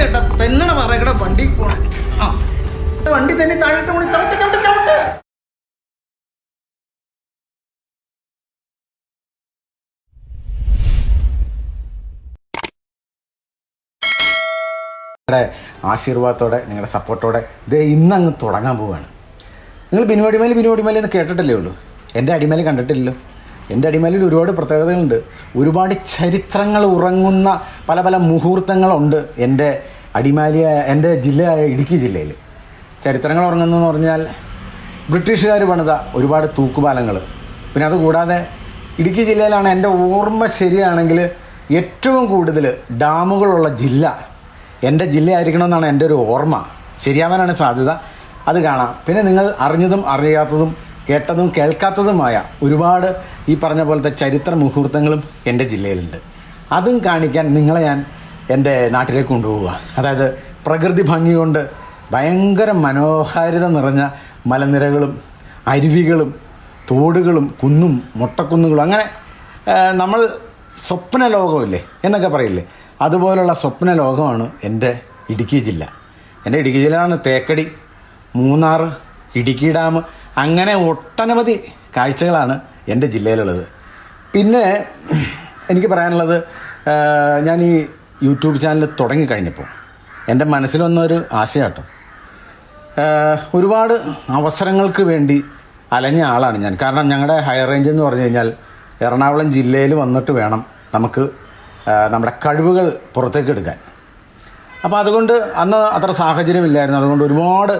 ആദ്യമായിട്ടാ തെന്നണ പറയക്കട വണ്ടി പോണേ. ആ. വണ്ടി തന്നെ താഴോട്ട് ചവിട്ട് ചവിട്ട് ചവിട്ട്. ആശീർവാദത്തോടെ നിങ്ങളുടെ സപ്പോർട്ടോടെ ഇത് ഇന്നങ്ങ് തുടങ്ങാൻ പോവുകയാണ് നിങ്ങൾ ബിനുവടിമേൽ ബിനുവടിമേൽ എന്ന് കേട്ടിട്ടല്ലേ ഉള്ളൂ? എന്റെ അടിമേൽ കണ്ടിട്ടില്ലല്ലോ. എന്റെ അടിമേലിൽ ഒരുപാട് പ്രത്യേകതകളുണ്ട്. ഒരുപാട് ചരിത്രങ്ങൾ ഉറങ്ങുന്ന പല പല മുഹൂർത്തങ്ങളുണ്ട് എന്റെ അടിമാലിയ എന്റെ ജില്ലയായ ഇടുക്കി ജില്ലയിൽ ചരിത്രങ്ങൾ ഉറങ്ങുന്നതെന്ന് പറഞ്ഞാൽ ബ്രിട്ടീഷുകാർ പണിത ഒരുപാട് തൂക്കുപാലങ്ങൾ. പിന്നെ അതുകൂടാതെ ഇടുക്കി ജില്ലയിലാണ് എന്റെ ഓർമ്മ ശരിയാണെങ്കിൽ ഏറ്റവും കൂടുതൽ ഡാമുകളുള്ള ജില്ല എന്റെ ജില്ലയായിരിക്കണമെന്നാണ് എന്റെ ഒരു ഓർമ്മ. ശരിയാവാനാണ് സാധ്യത. അത് കാണാം. പിന്നെ നിങ്ങൾ അറിഞ്ഞതും അറിയാത്തതും കേട്ടതും കേൾക്കാത്തതുമായ ഒരുപാട് ഈ പറഞ്ഞ പോലത്തെ ചരിത്ര മുഹൂർത്തങ്ങളും എന്റെ ജില്ലയിലുണ്ട്. അതും കാണിക്കാൻ നിങ്ങളെ ഞാൻ എന്റെ നാട്ടിലേക്ക് കൊണ്ടുപോവുക. അതായത് പ്രകൃതി ഭംഗി കൊണ്ട് ഭയങ്കര മനോഹാരിത നിറഞ്ഞ മലനിരകളും അരുവികളും തോടുകളും കുന്നും മുട്ടക്കുന്നുകളും അങ്ങനെ നമ്മൾ സ്വപ്ന ലോകമില്ലേ എന്നൊക്കെ പറയില്ലേ? അതുപോലുള്ള സ്വപ്ന ലോകമാണ് എന്റെ ഇടുക്കി ജില്ല. എന്റെ ഇടുക്കി ജില്ലയാണ് തേക്കടി മൂന്നാർ ഇടുക്കി ഡാം അങ്ങനെ ഒട്ടനവധി കാഴ്ചകളാണ് എന്റെ ജില്ലയിലുള്ളത്. പിന്നെ എനിക്ക് പറയാനുള്ളത് ഞാൻ ഈ യൂട്യൂബ് ചാനൽ തുടങ്ങിക്കഴിഞ്ഞപ്പോൾ എന്റെ മനസ്സിൽ വന്ന ഒരു ആശയാട്ടോ ഒരുപാട് അവസരങ്ങൾക്ക് വേണ്ടി അലഞ്ഞ ആളാണ് ഞാൻ. കാരണം ഞങ്ങളുടെ ഹയർ റേഞ്ച് എന്ന് പറഞ്ഞു കഴിഞ്ഞാൽ എറണാകുളം ജില്ലയിൽ വന്നിട്ട് വേണം നമുക്ക് നമ്മുടെ കഴിവുകൾ പുറത്തേക്ക് എടുക്കാൻ. അപ്പോൾ അതുകൊണ്ട് അന്ന് അത്ര സാഹചര്യമില്ലായിരുന്നു അതുകൊണ്ട് ഒരുപാട്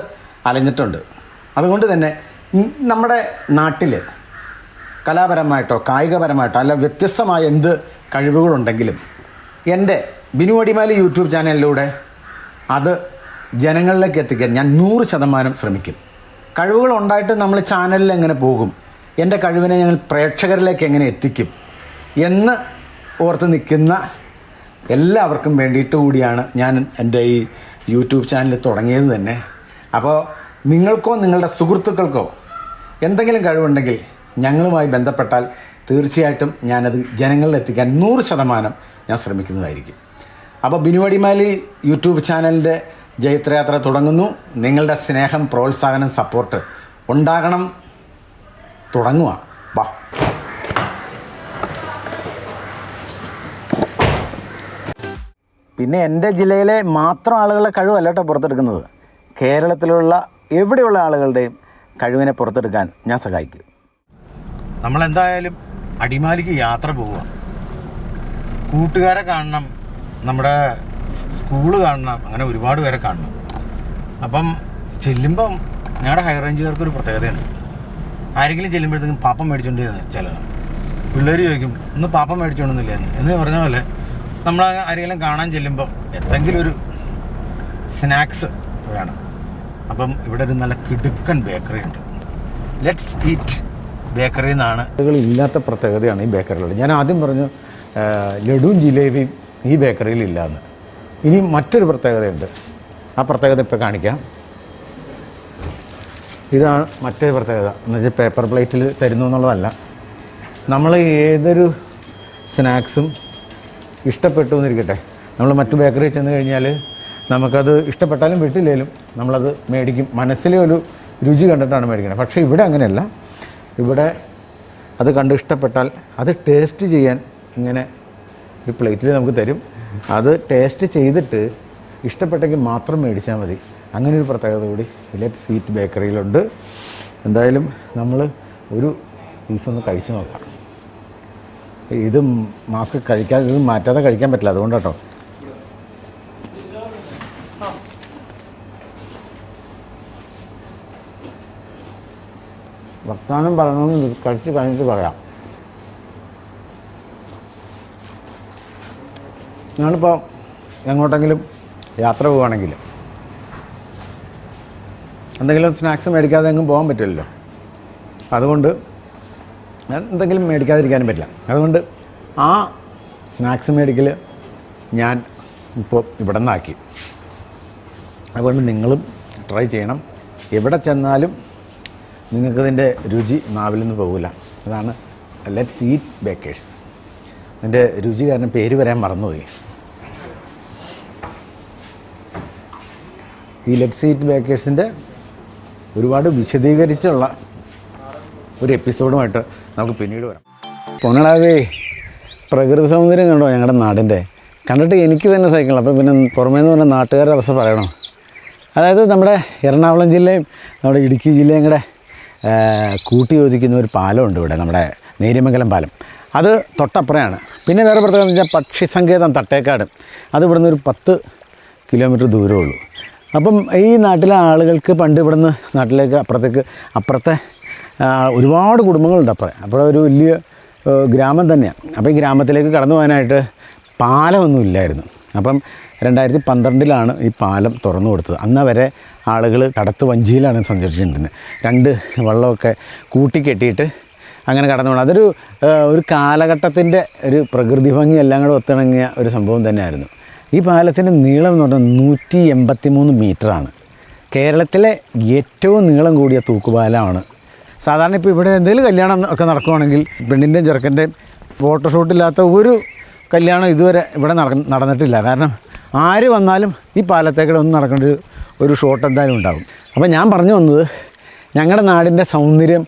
അലഞ്ഞിട്ടുണ്ട്. അതുകൊണ്ട് തന്നെ നമ്മുടെ നാട്ടിൽ കലാപരമായിട്ടോ കായികപരമായിട്ടോ അല്ല വ്യത്യസ്തമായ എന്ത് കഴിവുകളുണ്ടെങ്കിലും എന്റെ ബിനു അടിമാലി യൂട്യൂബ് ചാനലിലൂടെ അത് ജനങ്ങളിലേക്ക് എത്തിക്കാൻ ഞാൻ നൂറ് ശതമാനം ശ്രമിക്കും. കഴിവുകൾ ഉണ്ടായിട്ട് നമ്മൾ ചാനലിൽ എങ്ങനെ പോകും? എന്റെ കഴിവിനെ ഞങ്ങൾ പ്രേക്ഷകരിലേക്ക് എങ്ങനെ എത്തിക്കും? എന്ന് ഓർത്ത് നിൽക്കുന്ന എല്ലാവർക്കും വേണ്ടിയിട്ട് കൂടിയാണ് ഞാൻ എന്റെ ഈ യൂട്യൂബ് ചാനൽ തുടങ്ങിയത് തന്നെ. അപ്പോൾ നിങ്ങൾക്കോ നിങ്ങളുടെ സുഹൃത്തുക്കൾക്കോ എന്തെങ്കിലും കഴിവുണ്ടെങ്കിൽ ഞങ്ങളുമായി ബന്ധപ്പെട്ടാൽ തീർച്ചയായിട്ടും ഞാനത് ജനങ്ങളിൽ എത്തിക്കാൻ നൂറ് ശതമാനം ഞാൻ ശ്രമിക്കുന്നതായിരിക്കും. അപ്പോൾ ബിനുവടിമാലി യൂട്യൂബ് ചാനലിന്റെ ജൈത്രയാത്ര തുടങ്ങുന്നു. നിങ്ങളുടെ സ്നേഹം പ്രോത്സാഹനം സപ്പോർട്ട് ഉണ്ടാകണം. തുടങ്ങുക. വാ. പിന്നെ എന്റെ ജില്ലയിലെ മാത്രം ആളുകളുടെ കഴിവല്ല കേട്ടോ പുറത്തെടുക്കുന്നത്. കേരളത്തിലുള്ള എവിടെയുള്ള ആളുകളുടെയും കഴിവിനെ പുറത്തെടുക്കാൻ ഞാൻ സഹായിക്കും. നമ്മളെന്തായാലും അടിമാലിക്ക് യാത്ര പോവുക. കൂട്ടുകാരെ കാണണം. നമ്മുടെ സ്കൂൾ കാണണം. അങ്ങനെ ഒരുപാട് പേരെ കാണണം. അപ്പം ചെല്ലുമ്പം ഞങ്ങളുടെ ഹൈ റേഞ്ചുകാർക്ക് ഒരു പ്രത്യേകതയുണ്ട്. ആരെങ്കിലും ചെല്ലുമ്പോഴത്തേക്കും പാപ്പം മേടിച്ചോണ്ട് ചില പിള്ളേർ ചോദിക്കും ഇന്ന് പാപ്പം മേടിച്ചോണ്ടെന്നില്ല? എന്ന്. എന്ന് പറഞ്ഞ പോലെ നമ്മൾ ആരെങ്കിലും കാണാൻ ചെല്ലുമ്പോൾ എന്തെങ്കിലും ഒരു സ്നാക്സ് വേണം. അപ്പം ഇവിടെ ഒരു നല്ല കിടുക്കൻ ബേക്കറി ഉണ്ട്. ലെറ്റ്സ് ഈറ്റ് ബേക്കറി എന്നാണ് ഇല്ലാത്ത പ്രത്യേകതയാണ് ഈ ബേക്കറികളുടെ ഞാൻ ആദ്യം പറഞ്ഞു ലഡു ലഡുവും ജിലേബിയും ഈ ബേക്കറിയിൽ ഇല്ലയെന്ന് ഇനി മറ്റൊരു പ്രത്യേകതയുണ്ട്. ആ പ്രത്യേകത ഇപ്പോൾ കാണിക്കാം. ഇതാണ് മറ്റൊരു പ്രത്യേകത. എന്ന് വെച്ചാൽ പേപ്പർ പ്ലേറ്റിൽ തരുന്നു എന്നുള്ളതല്ല. നമ്മൾ ഏതൊരു സ്നാക്സും ഇഷ്ടപ്പെട്ടു എന്നിരിക്കട്ടെ. നമ്മൾ മറ്റു ബേക്കറിയിൽ ചെന്ന് കഴിഞ്ഞാൽ നമുക്കത് ഇഷ്ടപ്പെട്ടാലും വിട്ടില്ലേലും നമ്മളത് മേടിക്കും. മനസ്സിലെ ഒരു രുചി കണ്ടിട്ടാണ് മേടിക്കുന്നത് പക്ഷേ ഇവിടെ അങ്ങനെയല്ല. ഇവിടെ അത് കണ്ട് ഇഷ്ടപ്പെട്ടാൽ അത് ടേസ്റ്റ് ചെയ്യാൻ ഇങ്ങനെ ഒരു പ്ലേറ്റിൽ നമുക്ക് തരും. അത് ടേസ്റ്റ് ചെയ്തിട്ട് ഇഷ്ടപ്പെട്ടെങ്കിൽ മാത്രം മേടിച്ചാൽ മതി. അങ്ങനെ ഒരു പ്രത്യേകത കൂടി ലെറ്റ് സീറ്റ് ബേക്കറിയിലുണ്ട് എന്തായാലും നമ്മൾ ഒരു പീസ് ഒന്ന് കഴിച്ചു നോക്കാം. ഇത് മാസ്ക് കഴിക്കാതെ ഇത് മാറ്റാതെ കഴിക്കാൻ പറ്റില്ല അതുകൊണ്ടാട്ടോ. വർത്തമാനം പറയണമെന്ന് കഴിച്ച് കഴിഞ്ഞിട്ട് പറയാം. ഞാനിപ്പോൾ എങ്ങോട്ടെങ്കിലും യാത്ര പോവുകയാണെങ്കിൽ എന്തെങ്കിലും സ്നാക്സ് മേടിക്കാതെ എങ്ങും പോകാൻ പറ്റില്ലല്ലോ. അതുകൊണ്ട് എന്തെങ്കിലും മേടിക്കാതിരിക്കാനും പറ്റില്ല. അതുകൊണ്ട് ആ സ്നാക്സ് മേടിക്കൽ ഞാൻ ഇപ്പോൾ ഇവിടെ നിന്നാക്കി അതുകൊണ്ട് നിങ്ങളും ട്രൈ ചെയ്യണം. എവിടെ ചെന്നാലും നിങ്ങൾക്കതിന്റെ രുചി നാവിൽ നിന്ന് പോകില്ല അതാണ് ലെറ്റ്സ് ഈറ്റ് ബേക്കേഴ്സ്. അതിന്റെ രുചി കാരണം പേര് വരാൻ മറന്നുപോയി. ഈ ലെറ്റ് സീറ്റ് ബേക്കേഴ്സിന്റെ ഒരുപാട് വിശദീകരിച്ചുള്ള ഒരു എപ്പിസോഡുമായിട്ട് നമുക്ക് പിന്നീട് വരാം. പൊന്നടാവേ പ്രകൃതി സൗന്ദര്യം കണ്ടോ ഞങ്ങളുടെ നാടിന്റെ? കണ്ടിട്ട് എനിക്ക് തന്നെ സൈക്കിൾ അപ്പോൾ പിന്നെ പുറമേ നിന്ന് പറഞ്ഞ നാട്ടുകാരുടെ അവസ്ഥ പറയണം? അതായത് നമ്മുടെ എറണാകുളം ജില്ലയും നമ്മുടെ ഇടുക്കി ജില്ലയും കൂടെ കൂട്ടി യോജിക്കുന്ന ഒരു പാലമുണ്ട് ഇവിടെ നമ്മുടെ നേര്യമംഗലം പാലം. അത് തൊട്ടപ്പുറയാണ്. പിന്നെ വേറെ പ്രത്യേകത എന്ന് വെച്ചാൽ പക്ഷി സങ്കേതം തട്ടേക്കാട്. അത് ഇവിടുന്ന് ഒരു പത്ത് കിലോമീറ്റർ ദൂരമേ ഉള്ളൂ. അപ്പം ഈ നാട്ടിലെ ആളുകൾക്ക് പണ്ട് ഇവിടുന്ന് നാട്ടിലേക്ക് അപ്പുറത്തേക്ക് അപ്പുറത്തെ ഒരുപാട് കുടുംബങ്ങളുണ്ട് അപ്പുറം. അപ്പോൾ ഒരു വലിയ ഗ്രാമം തന്നെയാണ് അപ്പോൾ ഈ ഗ്രാമത്തിലേക്ക് കടന്നു പോകാനായിട്ട് പാലമൊന്നും ഇല്ലായിരുന്നു. അപ്പം രണ്ടായിരത്തി പന്ത്രണ്ടിലാണ് ഈ പാലം തുറന്നു കൊടുത്തത്. അന്ന് വരെ ആളുകൾ കടത്ത് വഞ്ചിയിലാണ് സഞ്ചരിച്ചിട്ടുണ്ടെന്ന് രണ്ട് വള്ളമൊക്കെ കൂട്ടിക്കെട്ടിയിട്ട് അങ്ങനെ കടന്നു പോകണം അതൊരു ഒരു കാലഘട്ടത്തിന്റെ ഒരു പ്രകൃതി ഭംഗി എല്ലാം കൂടെ ഒത്തിണങ്ങിയ ഒരു സംഭവം തന്നെയായിരുന്നു. ഈ പാലത്തിന്റെ നീളം എന്ന് പറഞ്ഞാൽ നൂറ്റി എൺപത്തി മൂന്ന് മീറ്ററാണ്. കേരളത്തിലെ ഏറ്റവും നീളം കൂടിയ തൂക്കുപാലമാണ്. സാധാരണ ഇപ്പോൾ ഇവിടെ എന്തെങ്കിലും കല്യാണം ഒക്കെ നടക്കുവാണെങ്കിൽ പെണ്ണിന്റെയും ചെറുക്കന്റെയും ഫോട്ടോഷൂട്ടില്ലാത്ത ഒരു കല്യാണം ഇതുവരെ ഇവിടെ നട നടന്നിട്ടില്ല. കാരണം ആര് വന്നാലും ഈ പാലത്തേക്കൂടെ ഒന്ന് നടക്കേണ്ട ഒരു ഷോട്ട് എന്തായാലും ഉണ്ടാകും. അപ്പോൾ ഞാൻ പറഞ്ഞു വന്നത് ഞങ്ങളുടെ നാടിന്റെ സൗന്ദര്യം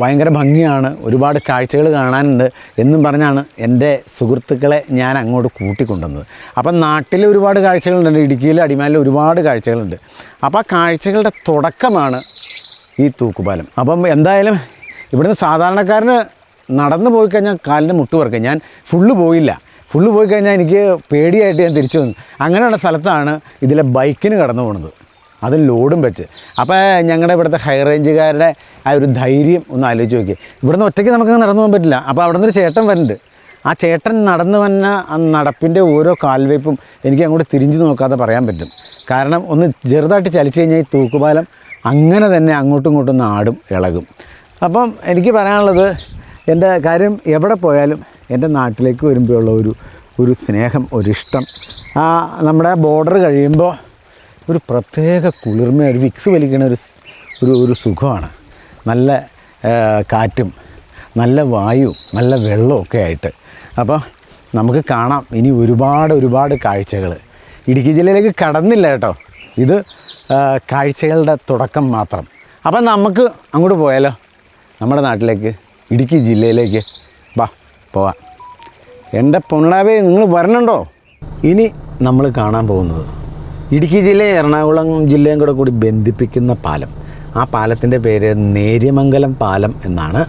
ഭയങ്കര ഭംഗിയാണ്. ഒരുപാട് കാഴ്ചകൾ കാണാനുണ്ട്. എന്നും പറഞ്ഞാണ് എന്റെ സുഹൃത്തുക്കളെ ഞാൻ അങ്ങോട്ട് കൂട്ടിക്കൊണ്ടുവന്നത്. അപ്പം നാട്ടിൽ ഒരുപാട് കാഴ്ചകളുണ്ട്. ഇടുക്കിയിൽ അടിമാലിൽ ഒരുപാട് കാഴ്ചകളുണ്ട്. അപ്പോൾ ആ കാഴ്ചകളുടെ തുടക്കമാണ് ഈ തൂക്കുപാലം. അപ്പം എന്തായാലും ഇവിടുന്ന് സാധാരണക്കാരന് നടന്നു പോയി കഴിഞ്ഞാൽ കാലിന്റെ മുട്ട് പറക്കും ഞാൻ ഫുള്ള് പോയില്ല. ഫുള്ള് പോയി കഴിഞ്ഞാൽ എനിക്ക് പേടിയായിട്ട് ഞാൻ തിരിച്ചു വന്നു. അങ്ങനെയുള്ള സ്ഥലത്താണ് ഇതിലെ ബൈക്കിന് കടന്നു പോകുന്നത് അതും ലോഡും വെച്ച്. അപ്പോൾ ഞങ്ങളുടെ ഇവിടുത്തെ ഹൈ റേഞ്ചുകാരുടെ ആ ഒരു ധൈര്യം ഒന്ന് ആലോചിച്ച് നോക്കി ഇവിടുന്ന് ഒറ്റയ്ക്ക് നമുക്ക് നടന്നു പോകാൻ പറ്റില്ല. അപ്പോൾ അവിടെ നിന്ന് ചേട്ടൻ വരുന്നുണ്ട്. ആ ചേട്ടൻ നടന്നു വന്ന ആ നടപ്പിന്റെ ഓരോ കാൽവയ്പ്പും എനിക്ക് അങ്ങോട്ട് തിരിഞ്ഞു നോക്കാതെ പറയാൻ പറ്റും. കാരണം ഒന്ന് ചെറുതായിട്ട് ചലിച്ചു കഴിഞ്ഞാൽ ഈ തൂക്കുപാലം അങ്ങനെ തന്നെ അങ്ങോട്ടും ഇങ്ങോട്ടും ഒന്ന് ആടും ഇളകും. അപ്പം എനിക്ക് പറയാനുള്ളത് എന്റെ കാര്യം എവിടെ പോയാലും എന്റെ നാട്ടിലേക്ക് വരുമ്പോഴുള്ള ഒരു ഒരു സ്നേഹം ഒരിഷ്ടം. ആ നമ്മുടെ ബോർഡർ കഴിയുമ്പോൾ ഒരു പ്രത്യേക കുളിർമ ഒരു വിക്സ് വലിക്കുന്ന ഒരു ഒരു ഒരു സുഖമാണ്. നല്ല കാറ്റും നല്ല വായുവും നല്ല വെള്ളവും ഒക്കെ ആയിട്ട്. അപ്പോൾ നമുക്ക് കാണാം ഇനി ഒരുപാട് ഒരുപാട് കാഴ്ചകൾ ഇടുക്കി ജില്ലയിലേക്ക് കടന്നില്ല കേട്ടോ. ഇത് കാഴ്ചകളുടെ തുടക്കം മാത്രം. അപ്പം നമുക്ക് അങ്ങോട്ട് പോയാലോ? നമ്മുടെ നാട്ടിലേക്ക് ഇടുക്കി ജില്ലയിലേക്ക്. വാ പോവാം. എന്റെ പൊണ്ണാവേ നിങ്ങൾ വരണുണ്ടോ? ഇനി നമ്മൾ കാണാൻ പോകുന്നത് ഇടുക്കി ജില്ലയും എറണാകുളം ജില്ലയും കൂടെ കൂടി ബന്ധിപ്പിക്കുന്ന പാലം. ആ പാലത്തിന്റെ പേര് നേര്യമംഗലം പാലം എന്നാണ്.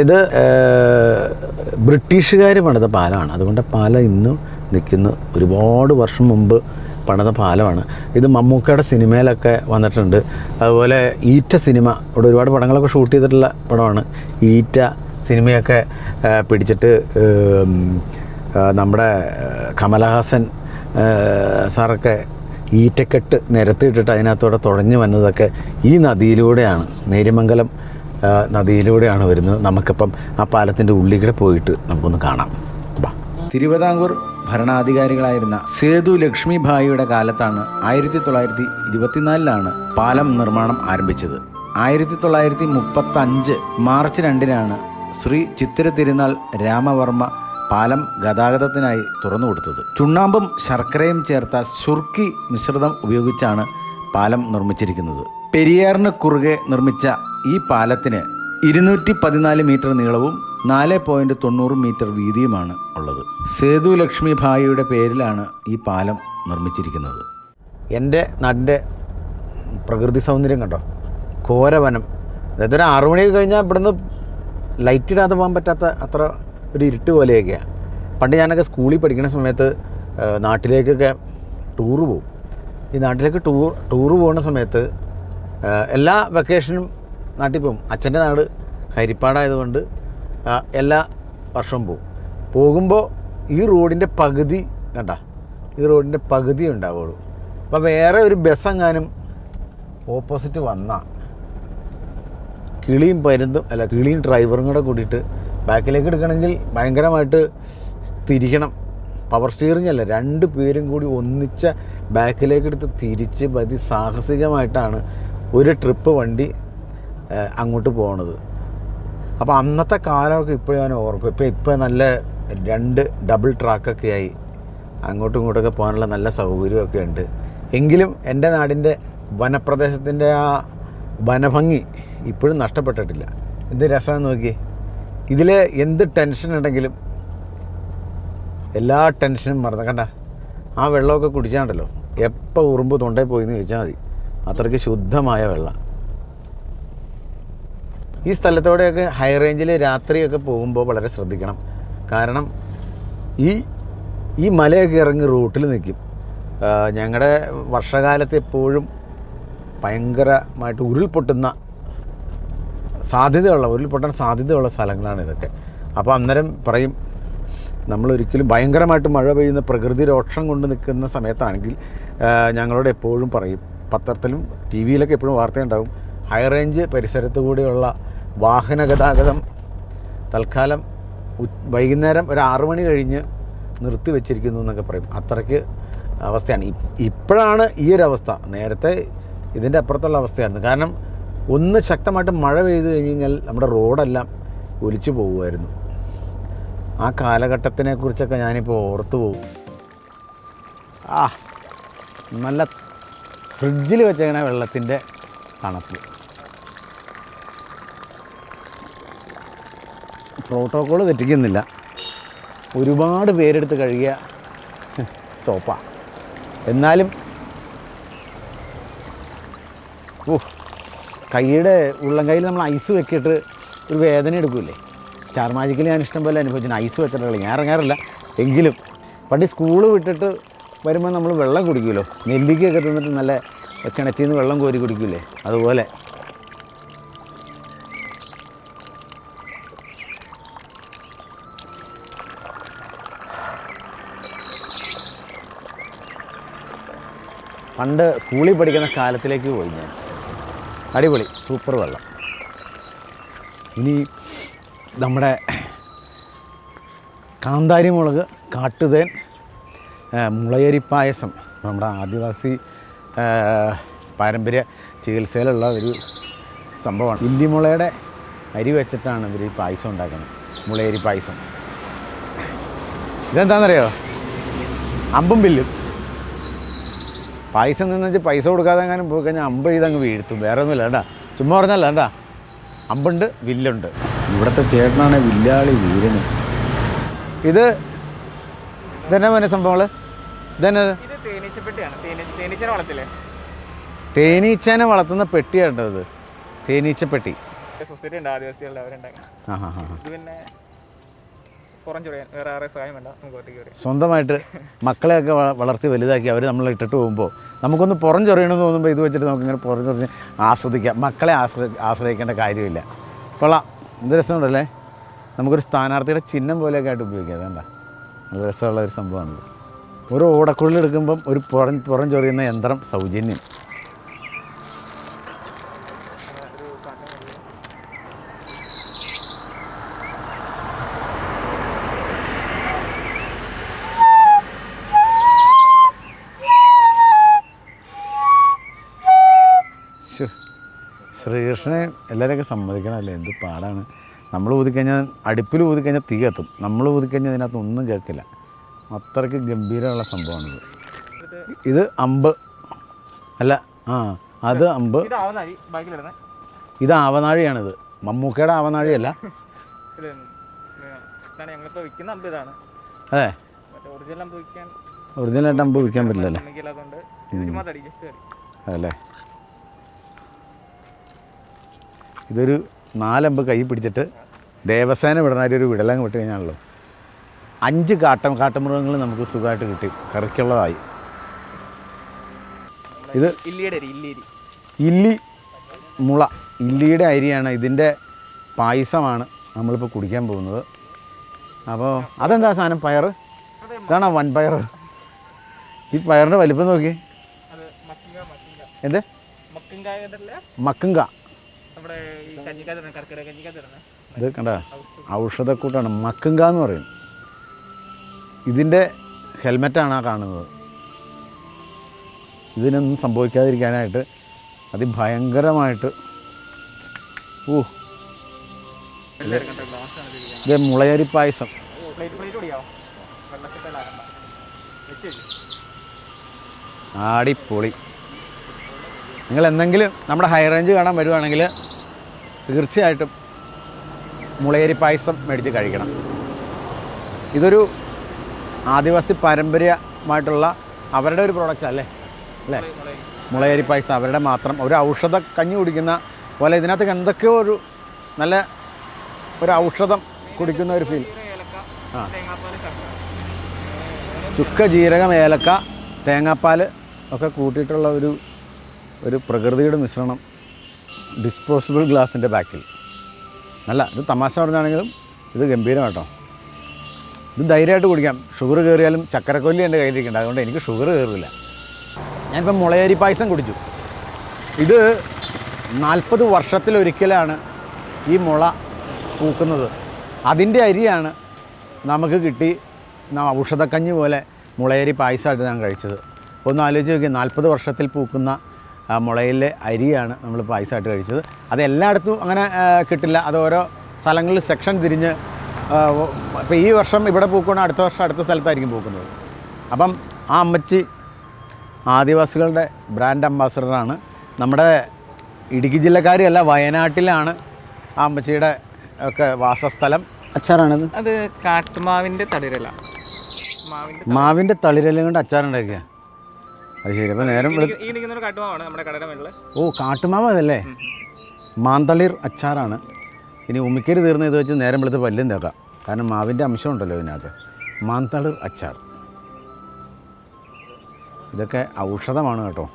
ഇത് ബ്രിട്ടീഷുകാർ പണിത പാലമാണ് അതുകൊണ്ട് പാലം ഇന്ന് നിൽക്കുന്നു. ഒരുപാട് വർഷം മുമ്പ് പണിത പാലമാണ്. ഇത് മമ്മൂക്കയുടെ സിനിമയിലൊക്കെ വന്നിട്ടുണ്ട്. അതുപോലെ ഈറ്റ സിനിമ ഇവിടെ ഒരുപാട് പടങ്ങളൊക്കെ ഷൂട്ട് ചെയ്തിട്ടുള്ള പടമാണ്. ഈറ്റ സിനിമയൊക്കെ പിടിച്ചിട്ട് നമ്മുടെ കമലഹാസൻ സാറൊക്കെ ഈറ്റക്കെട്ട് നിരത്തിയിട്ടിട്ട് അതിനകത്തൂടെ തുഴഞ്ഞു വന്നതൊക്കെ ഈ നദിയിലൂടെയാണ്. നേര്യമംഗലം ആ, നദിയിലൂടെയാണ് വരുന്നത്. നമുക്കിപ്പം ആ പാലത്തിന്റെ ഉള്ളിൽ കൂടെ പോയിട്ട് നമുക്കൊന്ന് കാണാം. തിരുവിതാംകൂർ ഭരണാധികാരികളായിരുന്ന സേതു ലക്ഷ്മിഭായിയുടെ കാലത്താണ് ആയിരത്തി തൊള്ളായിരത്തി ഇരുപത്തിനാലിലാണ് പാലം നിർമ്മാണം ആരംഭിച്ചത്. ആയിരത്തി തൊള്ളായിരത്തി മുപ്പത്തഞ്ച് മാർച്ച് രണ്ടിനാണ് ശ്രീ ചിത്തിര തിരുനാൾ രാമവർമ്മ പാലം ഗതാഗതത്തിനായി തുറന്നു കൊടുത്തത്. ചുണ്ണാമ്പും ശർക്കരയും ചേർത്ത ശുർക്കി മിശ്രിതം ഉപയോഗിച്ചാണ് പാലം നിർമ്മിച്ചിരിക്കുന്നത്. പെരിയാറിന് കുറുകെ നിർമ്മിച്ച ഈ പാലത്തിന് ഇരുന്നൂറ്റി പതിനാല് മീറ്റർ നീളവും നാല് പോയിന്റ് തൊണ്ണൂറ് മീറ്റർ വീതിയുമാണ് ഉള്ളത്. സേതു ലക്ഷ്മി ഭായിയുടെ പേരിലാണ് ഈ പാലം നിർമ്മിച്ചിരിക്കുന്നത്. എന്റെ നാടിന്റെ പ്രകൃതി സൗന്ദര്യം കണ്ടോ? ഘോരവനം. അതായത് ഒരു ആറു മണിയൊക്കെ കഴിഞ്ഞാൽ ഇവിടുന്ന് ലൈറ്റ് ഇടാതെ പോകാൻ പറ്റാത്ത അത്ര ഒരു ഇരുട്ട് പോലെയൊക്കെയാണ് പണ്ട് ഞാനൊക്കെ സ്കൂളിൽ പഠിക്കുന്ന സമയത്ത് നാട്ടിലേക്കൊക്കെ ടൂറ് പോകും ഈ നാട്ടിലേക്ക് ടൂർ ടൂറ് പോകുന്ന സമയത്ത് എല്ലാ വെക്കേഷനും നാട്ടിൽ പോകും അച്ഛന്റെ നാട് ഹരിപ്പാടായതുകൊണ്ട് എല്ലാ വർഷവും പോകും പോകുമ്പോൾ ഈ റോഡിന്റെ പകുതി കണ്ട ഈ റോഡിന്റെ പകുതി ഉണ്ടാവുള്ളൂ. അപ്പോൾ വേറെ ഒരു ബസ് എങ്ങാനും ഓപ്പോസിറ്റ് വന്നാൽ കിളിയും പരുന്തും അല്ല കിളിയും ഡ്രൈവറും കൂടെ കൂടിയിട്ട് ബാക്കിലേക്ക് എടുക്കണമെങ്കിൽ ഭയങ്കരമായിട്ട് തിരിക്കണം. പവർ സ്റ്റിയറിംഗ് അല്ല രണ്ട് പേരും കൂടി ഒന്നിച്ച ബാക്കിലേക്ക് എടുത്ത് തിരിച്ച് പതി സാഹസികമായിട്ടാണ് ഒരു ട്രിപ്പ് വണ്ടി അങ്ങോട്ട് പോണത്. അപ്പോൾ അന്നത്തെ കാലമൊക്കെ ഇപ്പോഴും ഞാൻ ഓർക്കും. ഇപ്പോൾ ഇപ്പോൾ നല്ല രണ്ട് ഡബിൾ ട്രാക്കൊക്കെ ആയി. അങ്ങോട്ടും ഇങ്ങോട്ടൊക്കെ പോകാനുള്ള നല്ല സൗകര്യമൊക്കെ ഉണ്ട്. എങ്കിലും എന്റെ നാടിന്റെ വനപ്രദേശത്തിന്റെ ആ വനഭംഗി ഇപ്പോഴും നഷ്ടപ്പെട്ടിട്ടില്ല. എന്ത് രസമാണെന്ന് നോക്കി ഇതിൽ എന്ത് ടെൻഷൻ ഉണ്ടെങ്കിലും എല്ലാ ടെൻഷനും മറന്ന. കണ്ട ആ വെള്ളമൊക്കെ കുടിച്ചാണ്ടല്ലോ. എപ്പോൾ ഉറുമ്പ് തൊണ്ടയിൽ പോയി എന്ന് ചോദിച്ചാൽ മതി. അത്രയ്ക്ക് ശുദ്ധമായ വെള്ളം. ഈ സ്ഥലത്തോടെയൊക്കെ ഹൈ റേഞ്ചിൽ രാത്രിയൊക്കെ പോകുമ്പോൾ വളരെ ശ്രദ്ധിക്കണം. കാരണം ഈ ഈ മലയൊക്കെ ഇറങ്ങി റൂട്ടിൽ നിൽക്കും ഞങ്ങളുടെ വർഷകാലത്ത് എപ്പോഴും ഭയങ്കരമായിട്ട് ഉരുൾപൊട്ടുന്ന സാധ്യതയുള്ള ഉരുൾപൊട്ടാൻ സാധ്യതയുള്ള സ്ഥലങ്ങളാണ് ഇതൊക്കെ. അപ്പോൾ അന്നേരം പറയും നമ്മളൊരിക്കലും ഭയങ്കരമായിട്ട് മഴ പെയ്യുന്ന പ്രകൃതി രോക്ഷം കൊണ്ട് നിൽക്കുന്ന സമയത്താണെങ്കിൽ ഞങ്ങളോട് എപ്പോഴും പറയും പത്രത്തിലും ടി വിയിലൊക്കെ എപ്പോഴും വാർത്തയുണ്ടാവും ഹൈ റേഞ്ച് പരിസരത്തു കൂടിയുള്ള വാഹന ഗതാഗതം തൽക്കാലം വൈകുന്നേരം ഒരു ആറു മണി കഴിഞ്ഞ് നിർത്തി വെച്ചിരിക്കുന്നു എന്നൊക്കെ പറയും. അത്രയ്ക്ക് അവസ്ഥയാണ്. ഇപ്പോഴാണ് ഈ ഒരു അവസ്ഥ. നേരത്തെ ഇതിന്റെ അപ്പുറത്തുള്ള അവസ്ഥയായിരുന്നു. കാരണം ഒന്ന് ശക്തമായിട്ട് മഴ പെയ്തു കഴിഞ്ഞ് കഴിഞ്ഞാൽ നമ്മുടെ റോഡെല്ലാം ഒലിച്ചു പോകുമായിരുന്നു ആ കാലഘട്ടത്തിനെ കുറിച്ചൊക്കെ ഞാനിപ്പോൾ ഓർത്തു പോകും. ആ നല്ല ഫ്രിഡ്ജിൽ വെച്ചേക്കണ വെള്ളത്തിന്റെ തണുപ്പ്. പ്രോട്ടോക്കോൾ തെറ്റിക്കുന്നില്ല. ഒരുപാട് പേരെടുത്ത് കഴുകിയ സോപ്പ. എന്നാലും ഓ കൈയുടെ ഉള്ളം കയ്യിൽ നമ്മൾ ഐസ് വെക്കിയിട്ട് ഒരു വേദന എടുക്കില്ലേ സ്റ്റാർ മാജിക്കിൽ ഞാൻ ഇഷ്ടം പോലെ അനുഭവിച്ചു ഐസ് വെച്ചിട്ടുള്ള ഞാൻ ഇറങ്ങാറില്ല. എങ്കിലും പണ്ട് സ്കൂൾ വിട്ടിട്ട് വരുമ്പോൾ നമ്മൾ വെള്ളം കുടിക്കുമല്ലോ നെല്ലിക്കയൊക്കെ തിന്നിട്ട് നല്ല കിണറ്റിൽ നിന്ന് വെള്ളം കോരി കുടിക്കില്ലേ അതുപോലെ. പണ്ട് സ്കൂളിൽ പഠിക്കുന്ന കാലത്തിലേക്ക് പോയി ഞാൻ. അടിപൊളി. സൂപ്പർ വെള്ളം. ഇനി നമ്മുടെ കാന്താരി മുളക് കാട്ടുതേൻ മുളയരി പായസം. നമ്മുടെ ആദിവാസി പാരമ്പര്യ ചികിത്സയിലുള്ള ഒരു സംഭവമാണ്. ഇല്ലിമുളയുടെ അരി വെച്ചിട്ടാണ് ഇവർ ഈ പായസം ഉണ്ടാക്കുന്നത്. മുളയരി പായസം. ഇതെന്താണെന്നറിയോ അമ്പും ബില്ലും പായസം നിന്ന് വെച്ചാൽ പൈസ കൊടുക്കാതെ എങ്ങാനും പോയി കഴിഞ്ഞാൽ അമ്പ് ചെയ്തങ്ങ് വീഴ്ത്തും. വേറെ ഒന്നുമില്ല കേട്ടാ. ചുമ്മാ പറഞ്ഞല്ല കേട്ടാ. അമ്പുണ്ട് വില്ലുണ്ട്. ഇവിടുത്തെ ചേട്ടനാണ് വില്ലാളി വീരന്. ഇത് ഇതന്നെ മോനെ സംഭവങ്ങൾ? ഇതന്നെ ഇത്? തേനീച്ചപ്പെട്ടിയാണ് തേനീച്ച തേനീച്ചനെ വളർത്തുന്ന പെട്ടിയാണ് അത് തേനീച്ചപ്പെട്ടി സൊസൈറ്റി ഉണ്ട് ആദിവാസികളുടെ അവരുണ്ടാക്കി ആ ഹാ ഹാ സ്വന്തമായിട്ട് മക്കളെയൊക്കെ വള- വളർത്തി വലുതാക്കി അവർ നമ്മളെ ഇട്ടിട്ട് പോകുമ്പോൾ നമുക്കൊന്ന് പുറഞ്ചൊറിയണമെന്ന് തോന്നുമ്പോൾ ഇത് വെച്ചിട്ട് നമുക്കിങ്ങനെ പുറഞ്ചൊറിഞ്ഞ് ആസ്വദിക്കാം. മക്കളെ ആശ്ര ആശ്രയിക്കേണ്ട കാര്യമില്ല. കൊള്ളാം. എന്ത് രസമുണ്ടല്ലേ? നമുക്കൊരു സ്ഥാനാർത്ഥിയുടെ ചിഹ്നം പോലെയൊക്കെ ആയിട്ട് ഉപയോഗിക്കാം. അതെന്താ നല്ല രസമുള്ള ഒരു സംഭവമാണല്ലോ ഒരു ഓടക്കുള്ളിൽ എടുക്കുമ്പം ഒരു പുറം പുറം ചൊറിയുന്ന യന്ത്രം സൗജന്യം. ശ്രീകൃഷ്ണനെ എല്ലാവരെയൊക്കെ സമ്മതിക്കണമല്ലേ? എന്ത് പാടാണ്. നമ്മൾ ഊതിക്കഴിഞ്ഞാൽ അടുപ്പിൽ ഊതിക്കഴിഞ്ഞാൽ തീ കത്തും. നമ്മൾ ഊതിക്കഴിഞ്ഞാൽ ഇതിനകത്ത് ഒന്നും കേൾക്കില്ല. അത്രയ്ക്ക് ഗംഭീരമുള്ള സംഭവമാണിത്. ഇത് അമ്പ്. അല്ല ആ അത് അമ്പ്. ഇത് ആവനാഴിയാണിത്. മമ്മൂക്കയുടെ ആവനാഴിയല്ല. അതെ. ഒറിജിനലായിട്ട് അമ്പ് വിൽക്കാൻ. പറ്റില്ലല്ലേ? അതല്ലേ ഇതൊരു നാലമ്പ് കൈ പിടിച്ചിട്ട് ദേവസേന വിടണായിട്ട് ഒരു വിടലങ്ങ് വിട്ട് കഴിഞ്ഞാണല്ലോ. അഞ്ച് കാട്ടം കാട്ടുമൃഗങ്ങൾ നമുക്ക് സുഖമായിട്ട് കിട്ടി. കറിക്കുള്ളതായി. ഇത് ഇല്ലി മുള. ഇല്ലിയുടെ അരിയാണ് ഇതിന്റെ പായസമാണ് നമ്മളിപ്പോൾ കുടിക്കാൻ പോകുന്നത്. അപ്പോൾ അതെന്താ സാധനം? പയർ ഇതാണോ വൻ പയർ ഈ പയറിന്റെ വലിപ്പം നോക്കി. എന്ത്? മക്കുങ്ക നമ്മുടെ ഈ കഞ്ഞിക്കാ കർക്കിടക കഞ്ഞിക്കാ ഇത് കണ്ട? ഔഷധക്കൂട്ടാണ്. മക്കുങ്ക എന്ന് പറയും. ഇതിന്റെ ഹെൽമെറ്റാണ് ആ കാണുന്നത്. ഇതിനൊന്നും സംഭവിക്കാതിരിക്കാനായിട്ട് അതിഭയങ്കരമായിട്ട് ഊ. ഇത് മുളയരി പായസം. ആടിപ്പൊളി നിങ്ങൾ എന്തെങ്കിലും നമ്മുടെ ഹൈ റേഞ്ച് കാണാൻ വരുവാണെങ്കിൽ തീർച്ചയായിട്ടും മുളയരി പായസം മേടിച്ച് കഴിക്കണം. ഇതൊരു ആദിവാസി പാരമ്പര്യമായിട്ടുള്ള അവരുടെ ഒരു പ്രോഡക്റ്റ് അല്ലേ? അല്ലേ? മുളയരി പായസം അവരുടെ മാത്രം. ഒരു ഔഷധ കഞ്ഞി കുടിക്കുന്ന പോലെ ഇതിനകത്ത് എന്തൊക്കെയോ ഒരു നല്ല ഒരു ഔഷധം കുടിക്കുന്ന ഒരു ഫീൽ ആ. ചുക്ക ജീരകം ഏലക്ക തേങ്ങാപ്പാൽ ഒക്കെ കൂട്ടിയിട്ടുള്ള ഒരു ഒരു പ്രകൃതിയുടെ മിശ്രണം ഡിസ്പോസിബിൾ ഗ്ലാസിന്റെ ബാക്കിൽ. നല്ല ഇത് തമാശ പറഞ്ഞാണെങ്കിലും ഇത് ഗംഭീരം കേട്ടോ ഇത് ധൈര്യമായിട്ട് കുടിക്കാം. ഷുഗർ കയറിയാലും ചക്കരക്കൊല്ലി എന്റെ കയ്യിലിരിക്കുന്നുണ്ട്. അതുകൊണ്ട് എനിക്ക് ഷുഗർ കയറില്ല. ഞാനിപ്പം മുളയരി പായസം കുടിച്ചു. ഇത് നാൽപ്പത് വർഷത്തിലൊരിക്കലാണ് ഈ മുള പൂക്കുന്നത്. അതിന്റെ അരിയാണ് നമുക്ക് കിട്ടി ഔഷധക്കഞ്ഞ് പോലെ മുളയരി പായസമായിട്ട് ഞാൻ കഴിച്ചത്. ഒന്ന് ആലോചിച്ച് നോക്കി നാൽപ്പത് വർഷത്തിൽ പൂക്കുന്ന മുളയിലെ അരിയാണ് നമ്മൾ പായസമായിട്ട് കഴിച്ചത്. അത് എല്ലായിടത്തും അങ്ങനെ കിട്ടില്ല. അത് ഓരോ സ്ഥലങ്ങളിൽ സെക്ഷൻ തിരിഞ്ഞ് ഇപ്പോൾ ഈ വർഷം ഇവിടെ പൂക്കണം അടുത്ത വർഷം അടുത്ത സ്ഥലത്തായിരിക്കും പൂക്കുന്നത്. അപ്പം ആ അമ്മച്ചി ആദിവാസികളുടെ ബ്രാൻഡ് അംബാസഡറാണ്. നമ്മുടെ ഇടുക്കി ജില്ലക്കാരിയല്ല വയനാട്ടിലാണ് ആ അമ്മച്ചിയുടെ ഒക്കെ വാസസ്ഥലം. അച്ചാറാണത്? അത് കാട്ടുമാവിന്റെ തളിരല. മാവിന്റെ മാവിന്റെ തളിരല കൊണ്ട് അച്ചാറുണ്ടാക്കിയ. അത് ശരി അപ്പോൾ നേരം ഈ നിൽക്കുന്ന- ഒരു കാട്ടുമാവാണ് നമ്മുടെ കടയുടെ ഓ കാട്ടുമാവ് അതല്ലേ? മാന്തളിർ അച്ചാറാണ്. ഇനി ഉമിക്കരി തീർന്ന ഇത് വെച്ച് നേരം വെളുത്ത് പല്ലും തേക്കാം. കാരണം മാവിന്റെ അംശം ഉണ്ടല്ലോ ഇതിനകത്ത്. മാന്തളിർ അച്ചാർ. ഇതൊക്കെ ഔഷധമാണ് കേട്ടോ.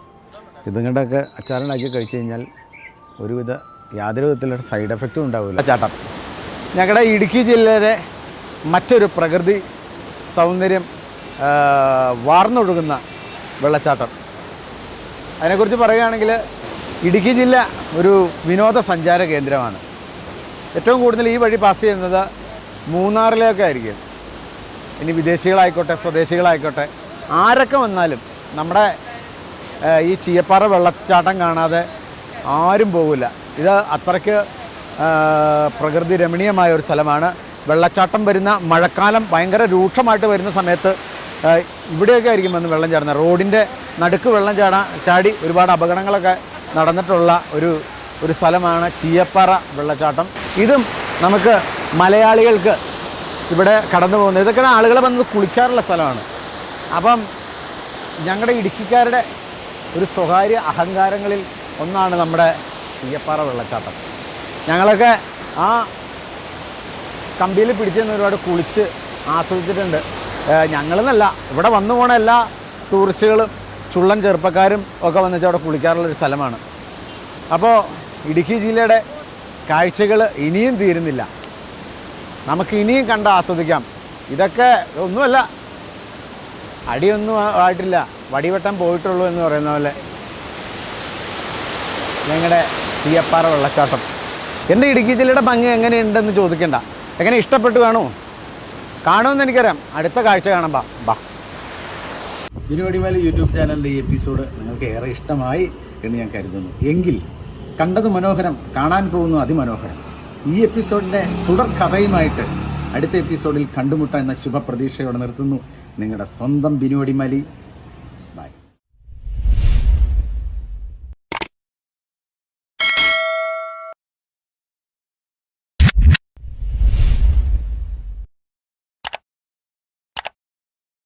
ഇതുകൊണ്ടൊക്കെ അച്ചാറുണ്ടാക്കി കഴിച്ചു കഴിഞ്ഞാൽ ഒരുവിധ യാതൊരു വിധത്തിലുള്ള സൈഡ് എഫക്റ്റും ഉണ്ടാവില്ല. ചാട്ടം. ഞങ്ങളുടെ ഇടുക്കി ജില്ലയിലെ മറ്റൊരു പ്രകൃതി സൗന്ദര്യം വാർന്നൊഴുകുന്ന വെള്ളച്ചാട്ടം. അതിനെക്കുറിച്ച് പറയുകയാണെങ്കിൽ ഇടുക്കി ജില്ല ഒരു വിനോദസഞ്ചാര കേന്ദ്രമാണ്. ഏറ്റവും കൂടുതൽ ഈ വഴി പാസ് ചെയ്യുന്നത് മൂന്നാറിലേക്ക് ആയിരിക്കും. ഇനി വിദേശികളായിക്കോട്ടെ സ്വദേശികളായിക്കോട്ടെ ആരൊക്കെ വന്നാലും നമ്മുടെ ഈ ചീയപ്പാറ വെള്ളച്ചാട്ടം കാണാതെ ആരും പോകില്ല ഇത് അത്രയ്ക്ക് പ്രകൃതി രമണീയമായ ഒരു സ്ഥലമാണ്. വെള്ളച്ചാട്ടം വരുന്ന മഴക്കാലം ഭയങ്കര രൂക്ഷമായിട്ട് വരുന്ന സമയത്ത് ഇവിടെയൊക്കെ ആയിരിക്കും വന്ന് വെള്ളം ചാടുന്നത്. റോഡിന്റെ നടുക്ക് വെള്ളം ചാടാൻ ചാടി ഒരുപാട് അപകടങ്ങളൊക്കെ നടന്നിട്ടുള്ള ഒരു ഒരു സ്ഥലമാണ് ചീയപ്പാറ വെള്ളച്ചാട്ടം. ഇതും നമുക്ക് മലയാളികൾക്ക് ഇവിടെ കടന്നു പോകുന്നത്. ഇതൊക്കെ ആളുകൾ വന്ന് കുളിക്കാറുള്ള സ്ഥലമാണ്. അപ്പം ഞങ്ങളുടെ ഇടുക്കിക്കാരുടെ ഒരു സ്വകാര്യ അഹങ്കാരങ്ങളിൽ ഒന്നാണ് നമ്മുടെ തീയപ്പാറ വെള്ളച്ചാട്ടം. ഞങ്ങളൊക്കെ ആ കമ്പിയിൽ പിടിച്ചു ഒരുപാട് കുളിച്ച് ആസ്വദിച്ചിട്ടുണ്ട്. ഞങ്ങളെന്നല്ല ഇവിടെ വന്നു പോണ എല്ലാ ടൂറിസ്റ്റുകളും ചുള്ളൻ ചെറുപ്പക്കാരും ഒക്കെ വന്നിട്ട് അവിടെ കുളിക്കാറുള്ളൊരു സ്ഥലമാണ്. അപ്പോൾ ഇടുക്കി ജില്ലയുടെ കാഴ്ചകൾ ഇനിയും തീരുന്നില്ല. നമുക്ക് ഇനിയും കണ്ട് ആസ്വദിക്കാം. ഇതൊക്കെ ഒന്നുമല്ല അടിയൊന്നും ആയിട്ടില്ല. വടിവട്ടം പോയിട്ടുള്ളൂ എന്ന് പറയുന്ന പോലെ. ഞങ്ങളുടെ തീയപ്പാറ വെള്ളച്ചാട്ടം. എന്റെ ഇടുക്കി ജില്ലയുടെ ഭംഗി എങ്ങനെയുണ്ടെന്ന് ചോദിക്കണ്ട. എങ്ങനെ ഇഷ്ടപ്പെട്ടു കാണുമോ? കാണുമെന്ന് എനിക്കറിയാം. അടുത്ത കാഴ്ച കാണാം ബാ. ബാ വിനോടിമാലി യൂട്യൂബ് ചാനലിന്റെ ഈ എപ്പിസോഡ് നിങ്ങൾക്ക് ഏറെ ഇഷ്ടമായി എന്ന് ഞാൻ കരുതുന്നു. എങ്കിൽ കണ്ടത് മനോഹരം കാണാൻ പോകുന്നു അതിമനോഹരം. ഈ എപ്പിസോഡിന്റെ തുടർ കഥയുമായിട്ട് അടുത്ത എപ്പിസോഡിൽ കണ്ടുമുട്ടാൻ എന്ന ശുഭപ്രതീക്ഷയോടെ നിർത്തുന്നു നിങ്ങളുടെ സ്വന്തം ബിനോടിമാലി